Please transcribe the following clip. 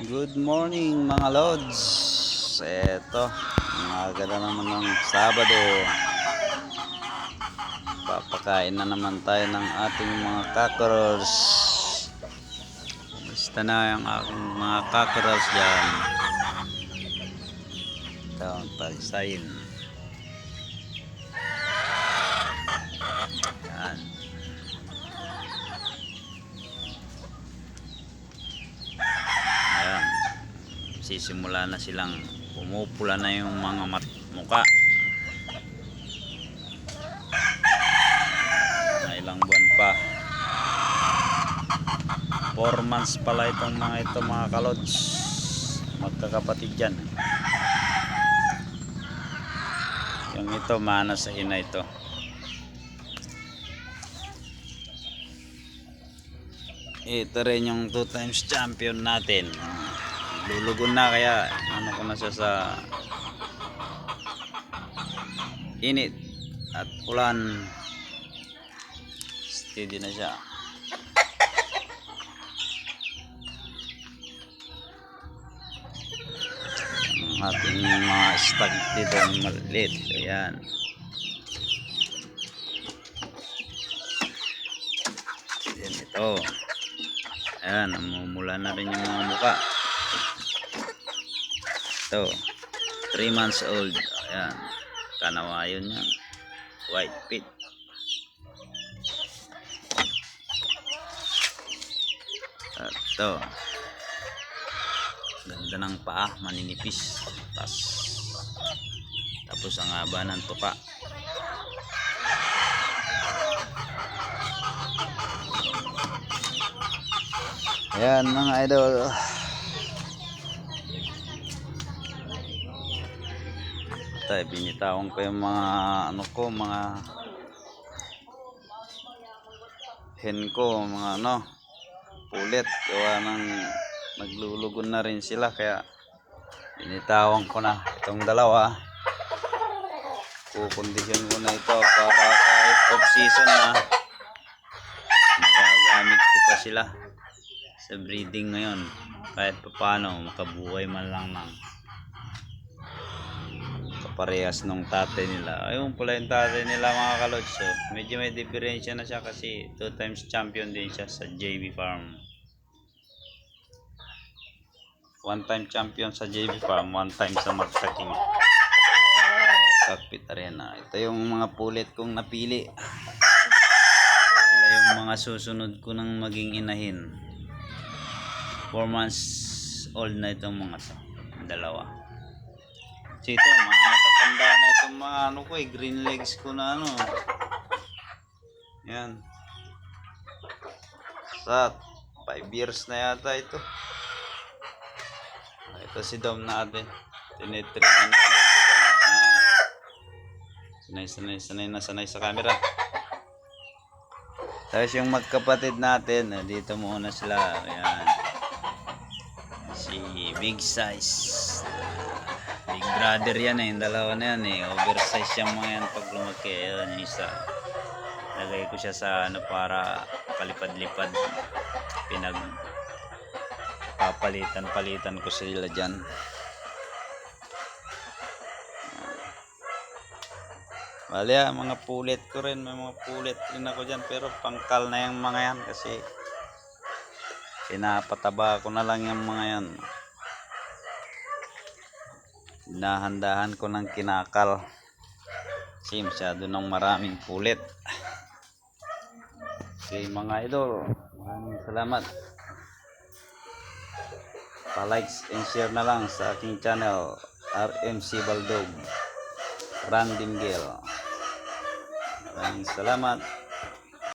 Good morning mga lods. Eto, umaga na naman ng Sabado. Papakain na naman tayo ng ating mga kakarors. Basta na yung aking mga kakarors dyan. Ito pagsayin. Yan. Ayan. Sisimula na silang pumupula na yung mga mat muka. Na ilang buwan pa. 4 months pala itong mga ito mga kalods. Magkakapatid yan. Yung ito mana sa ina ito. Ito rin yung two times champion natin. Lulugon na kaya ano ko na siya sa init at ulan. Steady na siya. Ang ating mga stag dito maliit. Ayan. Ayan ito. Ayan, namumula na rin yung mga muka. Ito, 3 months old. Ayan, kanawayon yan. White pit. At ito, ganda ng paa, maninipis. Tas, tapos ang haba ng tuka. Ayan mga idol. Tayo binitawan ko yung mga ano ko, mga hen ko, mga ano, pulit. Gawa ng naglulugon na rin sila kaya binitawan ko na itong dalawa. Kukondisyon ko na ito para kahit off season na magagamit ko pa sila sa breeding ngayon kahit paano makabuhay man lang ng kaparehas nung tatay nila. Ayun pala yung tatay nila mga kalods so, medyo may diferensya na siya kasi two times champion din siya sa JB Farm. One time champion sa JB Farm one time sa Magsaking Cockpit Arena. Ito yung mga pulit kong napili. Sila yung mga susunod ko ng maging inahin. 4 months old na itong mga to. Dalawa. So ito, mga matatanda na itong mga ano ko eh, green legs ko na ano. Yan. Sa 5 years na yata ito. Ito si Dom natin. Tinitrain na natin si Dom. Sanay, sanay, sanay na sanay sa camera. Tapos yung magkapatid natin, dito muna sila. Ayan si big size brother yan eh yung dalawa na yan eh. Oversize yung mga yan pag lumaki. Yan yung isa. Lagay ko siya sa ano para palipad-lipad. Pinag papalitan palitan ko sila dyan. Bali ah, mga pulit ko rin, may mga pulit rin ako dyan. Pero pangkal na yung mga yan kasi pinapataba ko na lang yung mga yan Hinahandahan ko ng kinakal. Kasi masyado ng maraming pulit okay mga idol maraming salamat. Pa-likes and share na lang sa aking channel RMC Baldog. Randim Gale maraming salamat